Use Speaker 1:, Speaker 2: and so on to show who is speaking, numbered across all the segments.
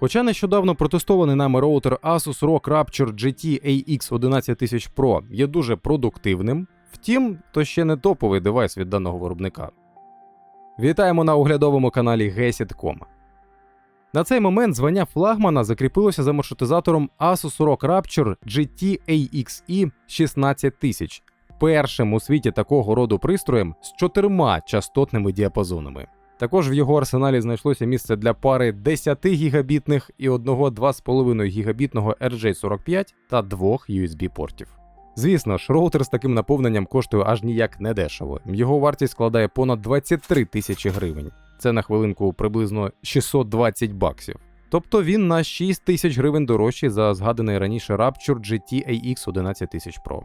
Speaker 1: Хоча нещодавно протестований нами роутер Asus ROG Rapture GT AX 11000 Pro є дуже продуктивним, втім, то ще не топовий девайс від даного виробника. Вітаємо на оглядовому каналі Gesit.com. На цей момент звання флагмана закріпилося за маршрутизатором Asus ROG Rapture GT AXE 16000, першим у світі такого роду пристроєм з чотирма частотними діапазонами. Також в його арсеналі знайшлося місце для пари 10 гігабітних і одного 2,5 гігабітного RJ45 та двох USB-портів. Звісно ж, роутер з таким наповненням коштує аж ніяк не дешево. Його вартість складає понад 23 тисячі гривень. Це на хвилинку приблизно 620 баксів. Тобто він на 6 тисяч гривень дорожчий за згаданий раніше Rapture GT AX 11000 Pro.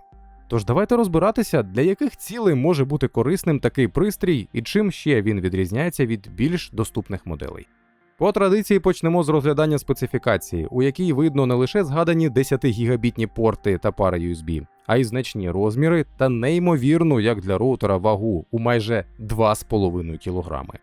Speaker 1: Тож давайте розбиратися, для яких цілей може бути корисним такий пристрій і чим ще він відрізняється від більш доступних моделей. По традиції почнемо з розглядання специфікації, у якій видно не лише згадані 10 гігабітні порти та пара USB, а й значні розміри та неймовірну, як для роутера, вагу у майже 2,5 кг.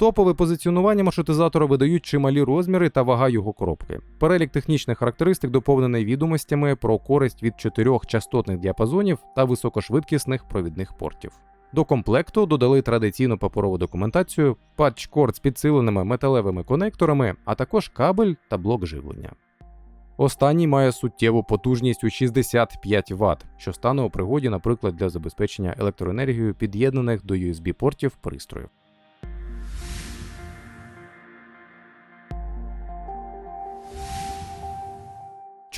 Speaker 1: Топове позиціонування маршрутизатора видають чималі розміри та вага його коробки. Перелік технічних характеристик доповнений відомостями про користь від чотирьох частотних діапазонів та високошвидкісних провідних портів. До комплекту додали традиційну паперову документацію, патчкорд з підсиленими металевими конекторами, а також кабель та блок живлення. Останній має суттєву потужність у 65 Вт, що стане у пригоді, наприклад, для забезпечення електроенергією під'єднаних до USB-портів пристроїв.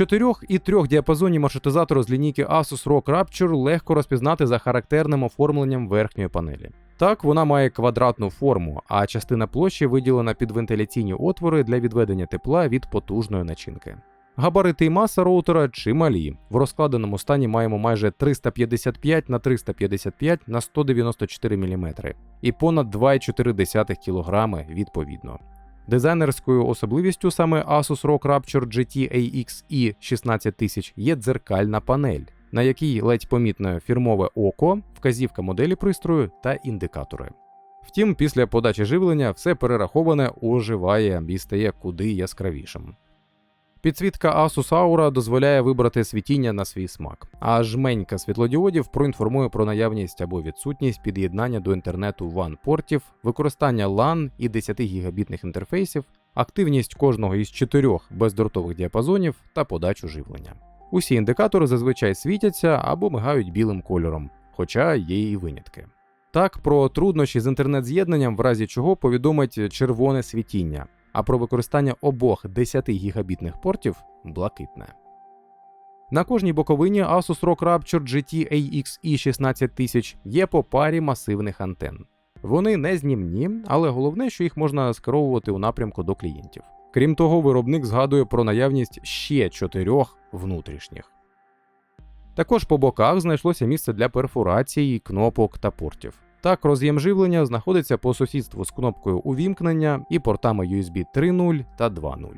Speaker 1: Чотирьох і трьох діапазонні маршрутизатору з лінійки Asus ROG Rapture легко розпізнати за характерним оформленням верхньої панелі. Так, вона має квадратну форму, а частина площі виділена під вентиляційні отвори для відведення тепла від потужної начинки. Габарити і маса роутера чималі. В розкладеному стані маємо майже 355 на 355 на 194 мм і понад 2,4 кг відповідно. Дизайнерською особливістю саме Asus ROG Rapture GT AXE 16000 є дзеркальна панель, на якій ледь помітне фірмове око, вказівка моделі пристрою та індикатори. Втім, після подачі живлення все перераховане оживає і стає куди яскравішим. Підсвітка Asus Aura дозволяє вибрати світіння на свій смак, а жменька світлодіодів проінформує про наявність або відсутність під'єднання до інтернету WAN портів, використання LAN і 10 гігабітних інтерфейсів, активність кожного із чотирьох бездротових діапазонів та подачу живлення. Усі індикатори зазвичай світяться або мигають білим кольором, хоча є і винятки. Так, про труднощі з інтернет-з'єднанням, в разі чого повідомить червоне світіння а про використання обох 10 гігабітних портів блакитне. На кожній боковині Asus ROG Rapture GT AXE 16000 є по парі масивних антенн. Вони не знімні, але головне, що їх можна скеровувати у напрямку до клієнтів. Крім того, виробник згадує про наявність ще чотирьох внутрішніх. Також по боках знайшлося місце для перфорації, кнопок та портів. Так, роз'єм живлення знаходиться по сусідству з кнопкою увімкнення і портами USB 3.0 та 2.0.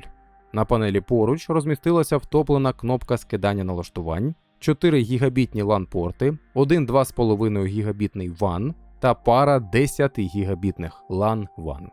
Speaker 1: На панелі поруч розмістилася втоплена кнопка скидання налаштувань, 4 гігабітні LAN-порти, один 2,5 гігабітний WAN та пара 10 гігабітних LAN WAN.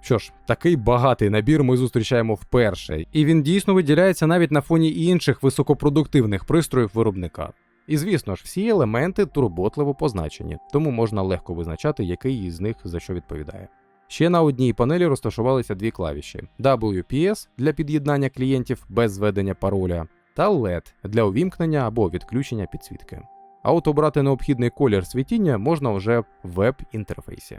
Speaker 1: Що ж, такий багатий набір ми зустрічаємо вперше, і він дійсно виділяється навіть на фоні інших високопродуктивних пристроїв виробника. І звісно ж, всі елементи турботливо позначені, тому можна легко визначати, який із них за що відповідає. Ще на одній панелі розташувалися дві клавіші: WPS для під'єднання клієнтів без зведення пароля, та LED для увімкнення або відключення підсвітки. А от обрати необхідний колір світіння можна вже в веб-інтерфейсі.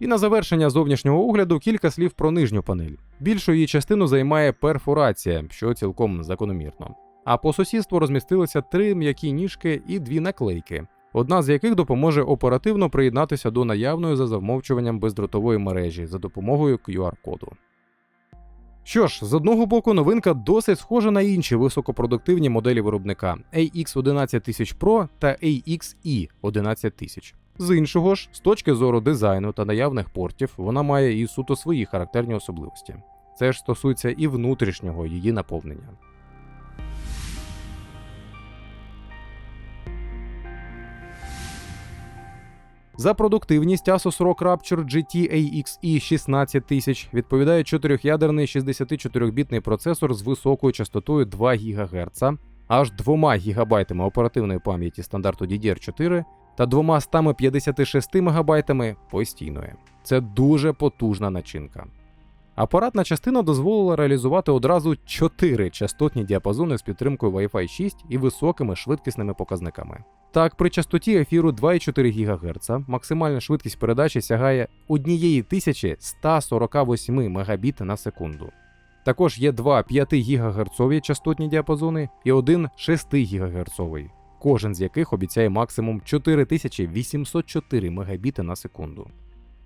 Speaker 1: І на завершення зовнішнього огляду кілька слів про нижню панель. Більшу її частину займає перфорація, що цілком закономірно а по сусідству розмістилися три м'які ніжки і дві наклейки, одна з яких допоможе оперативно приєднатися до наявної за замовчуванням бездротової мережі за допомогою QR-коду. Що ж, з одного боку, новинка досить схожа на інші високопродуктивні моделі виробника AX11000 Pro та AXE 11000. З іншого ж, з точки зору дизайну та наявних портів, вона має і суто свої характерні особливості. Це ж стосується і внутрішнього її наповнення. За продуктивність Asus ROG Rapture GT AXE 16000 відповідає 4-ядерний 64-бітний процесор з високою частотою 2 ГГц, аж 2 ГБ оперативної пам'яті стандарту DDR4 та 256 МБ постійної. Це дуже потужна начинка. Апаратна частина дозволила реалізувати одразу 4 частотні діапазони з підтримкою Wi-Fi 6 і високими швидкісними показниками. Так, при частоті ефіру 2,4 ГГц максимальна швидкість передачі сягає 1148 Мбіт на секунду. Також є два 5 ГГц частотні діапазони і один 6 ГГц, кожен з яких обіцяє максимум 4804 Мбіт на секунду.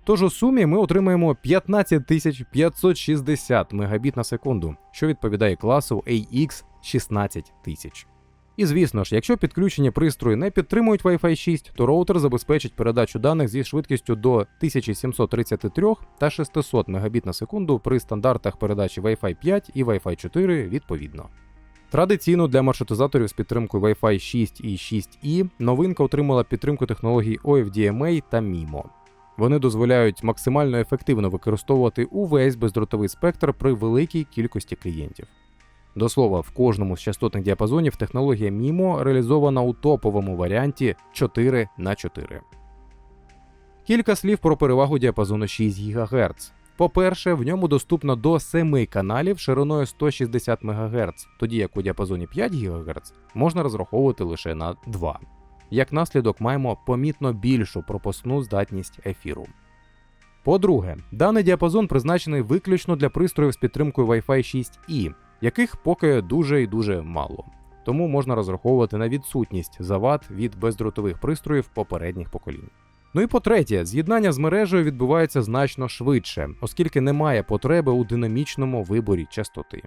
Speaker 1: Тож у сумі ми отримаємо 15560 Мбіт на секунду, що відповідає класу AX 16000. І звісно ж, якщо підключені пристрої не підтримують Wi-Fi 6, то роутер забезпечить передачу даних зі швидкістю до 1733 та 600 Мбіт на секунду при стандартах передачі Wi-Fi 5 і Wi-Fi 4 відповідно. Традиційно для маршрутизаторів з підтримкою Wi-Fi 6 і 6E новинка отримала підтримку технологій OFDMA та MIMO. Вони дозволяють максимально ефективно використовувати увесь бездротовий спектр при великій кількості клієнтів. До слова, в кожному з частотних діапазонів технологія MIMO реалізована у топовому варіанті 4 на 4 Кілька слів про перевагу діапазону 6 ГГц. По-перше, в ньому доступно до 7 каналів шириною 160 МГц, тоді як у діапазоні 5 ГГц можна розраховувати лише на 2. Як наслідок, маємо помітно більшу пропускну здатність ефіру. По-друге, даний діапазон призначений виключно для пристроїв з підтримкою Wi-Fi 6E, яких поки дуже і дуже мало. Тому можна розраховувати на відсутність завад від бездротових пристроїв попередніх поколінь. Ну і по-третє, з'єднання з мережею відбувається значно швидше, оскільки немає потреби у динамічному виборі частоти.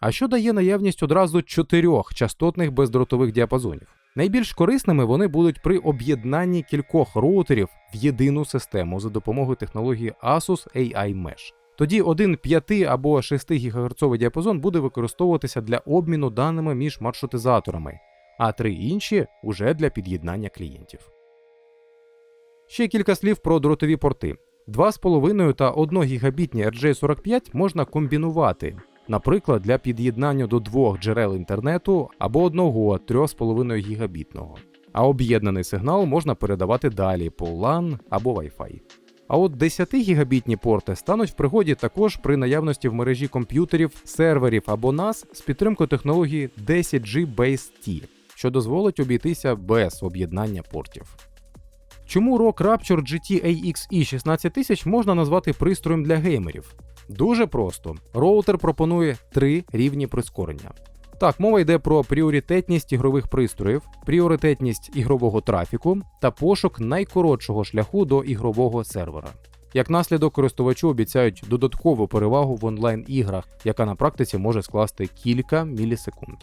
Speaker 1: А що дає наявність одразу чотирьох частотних бездротових діапазонів? Найбільш корисними вони будуть при об'єднанні кількох роутерів в єдину систему за допомогою технології Asus AI Mesh. Тоді один 5 або 6 ГГц діапазон буде використовуватися для обміну даними між маршрутизаторами, а три інші уже для під'єднання клієнтів. Ще кілька слів про дротові порти. 2,5 та 1 гігабітні RJ45 можна комбінувати, наприклад, для під'єднання до двох джерел інтернету або одного 3,5 гігабітного. А об'єднаний сигнал можна передавати далі по LAN або Wi-Fi. А от 10 гігабітні порти стануть в пригоді також при наявності в мережі комп'ютерів, серверів або NAS з підтримкою технології 10G Base T, що дозволить обійтися без об'єднання портів. Чому ROG Rapture GT AXE 16000 можна назвати пристроєм для геймерів? Дуже просто. Роутер пропонує три рівні прискорення. Так, мова йде про пріоритетність ігрових пристроїв, пріоритетність ігрового трафіку та пошук найкоротшого шляху до ігрового сервера. Як наслідок, користувачу обіцяють додаткову перевагу в онлайн-іграх, яка на практиці може скласти кілька мілісекунд.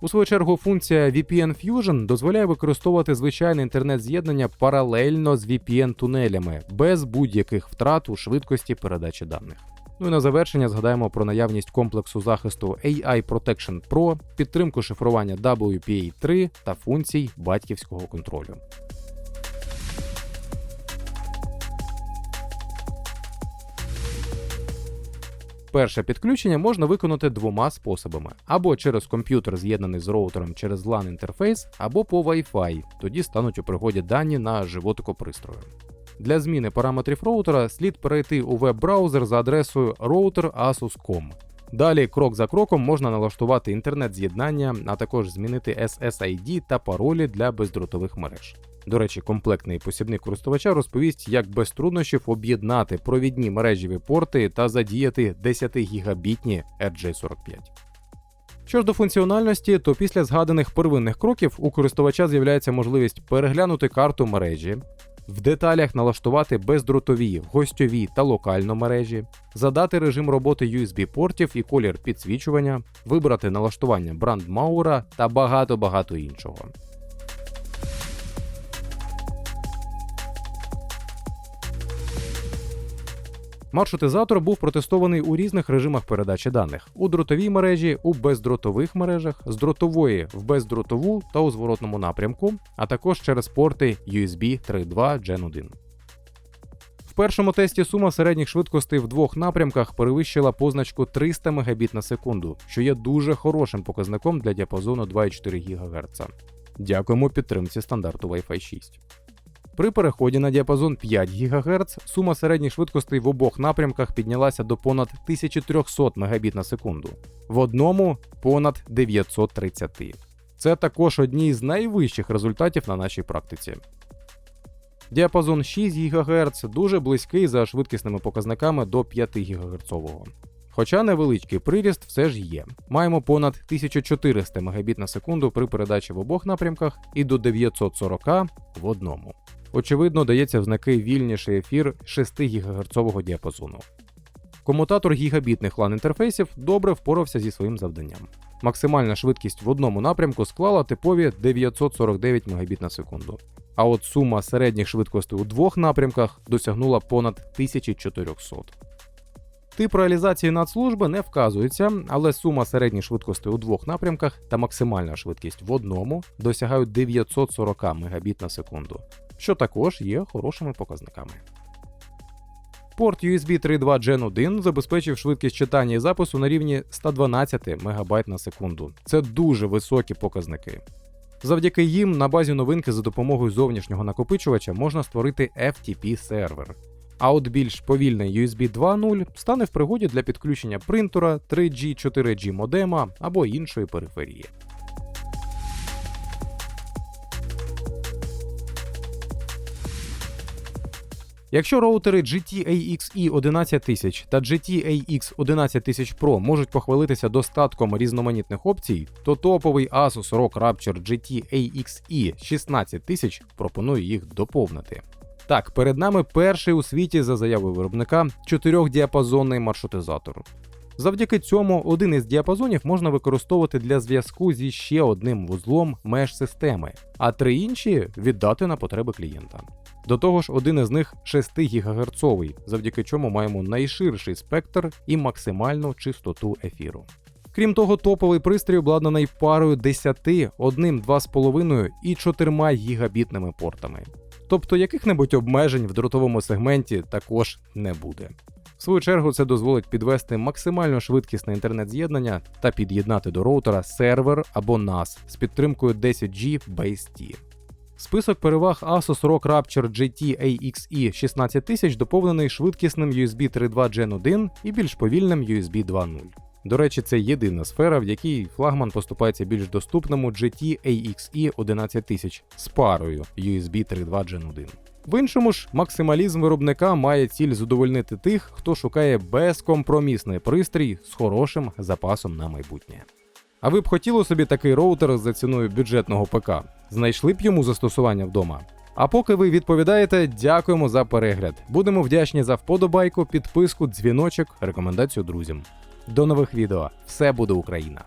Speaker 1: У свою чергу, функція VPN Fusion дозволяє використовувати звичайне інтернет-з'єднання паралельно з VPN-тунелями без будь-яких втрат у швидкості передачі даних. Ну і на завершення згадаємо про наявність комплексу захисту AI Protection Pro, підтримку шифрування WPA3 та функцій батьківського контролю. Перше підключення можна виконати двома способами: або через комп'ютер, з'єднаний з роутером через LAN інтерфейс, або по Wi-Fi. Тоді стануть у пригоді дані на животику пристрою. Для зміни параметрів роутера слід перейти у веб-браузер за адресою router.asus.com. Далі, крок за кроком, можна налаштувати інтернет-з'єднання, а також змінити SSID та паролі для бездротових мереж. До речі, комплектний посібник користувача розповість, як без труднощів об'єднати провідні мережеві порти та задіяти 10 гігабітні RJ45. Що ж до функціональності, то після згаданих первинних кроків у користувача з'являється можливість переглянути карту мережі, в деталях налаштувати бездротові, гостьові та локально мережі, задати режим роботи USB-портів і колір підсвічування, вибрати налаштування брандмаура та багато-багато іншого. Маршрутизатор був протестований у різних режимах передачі даних: у дротовій мережі, у бездротових мережах, з дротової в бездротову та у зворотному напрямку, а також через порти USB 3.2 Gen 1. В першому тесті сума середніх швидкостей в двох напрямках перевищила позначку 300 Мбіт на секунду, що є дуже хорошим показником для діапазону 2,4 ГГц. Дякуємо підтримці стандарту Wi-Fi 6. При переході на діапазон 5 ГГц сума середніх швидкостей в обох напрямках піднялася до понад 1300 Мбіт на секунду, в одному понад 930. Це також одні з найвищих результатів на нашій практиці. Діапазон 6 ГГц дуже близький за швидкісними показниками до 5 ГГц. Хоча невеличкий приріст все ж є. Маємо понад 1400 Мбіт на секунду при передачі в обох напрямках і до 940 в одному. Очевидно, дається в знаки вільніший ефір 6 ГГц діапазону. Комутатор гігабітних LAN інтерфейсів добре впорався зі своїм завданням. Максимальна швидкість в одному напрямку склала типові 949 Мбіт на секунду. А от сума середніх швидкостей у двох напрямках досягнула понад 1400. Тип реалізації надслужби не вказується, але сума середніх швидкостей у двох напрямках та максимальна швидкість в одному досягають 940 Мбіт на секунду, що також є хорошими показниками. Порт USB 3.2 Gen 1 забезпечив швидкість читання і запису на рівні 112 МБ на секунду. Це дуже високі показники. Завдяки їм на базі новинки за допомогою зовнішнього накопичувача можна створити FTP сервер. А от більш повільний USB 2.0 стане в пригоді для підключення принтера, 3G, 4G модема або іншої периферії. Якщо роутери GT-AXE 11000 та GT-AX 11000 Pro можуть похвалитися достатком різноманітних опцій, то топовий Asus ROG Rapture GT-AXE 16000 пропонує їх доповнити. Так, перед нами перший у світі за заявою виробника чотирьохдіапазонний маршрутизатор. Завдяки цьому один із діапазонів можна використовувати для зв'язку зі ще одним вузлом меж системи, а три інші віддати на потреби клієнта. До того ж, один із них 6 ГГц, завдяки чому маємо найширший спектр і максимальну чистоту ефіру. Крім того, топовий пристрій обладнаний парою 10, одним 2,5 і 4 гігабітними портами. Тобто яких-небудь обмежень в дротовому сегменті також не буде. В свою чергу це дозволить підвести максимально швидкісне інтернет-з'єднання та під'єднати до роутера сервер або NAS з підтримкою 10G Base T. Список переваг Asus ROG Rapture GT AXE 16000 доповнений швидкісним USB 3.2 Gen 1 і більш повільним USB 2.0. До речі, це єдина сфера, в якій флагман поступається більш доступному GT AXE 11000 з парою USB 3.2 Gen 1. В іншому ж, максималізм виробника має ціль задовольнити тих, хто шукає безкомпромісний пристрій з хорошим запасом на майбутнє. А ви б хотіли собі такий роутер за ціною бюджетного ПК? Знайшли б йому застосування вдома? А поки ви відповідаєте, дякуємо за перегляд. Будемо вдячні за вподобайку, підписку, дзвіночок, рекомендацію друзям. До нових відео. Все буде Україна!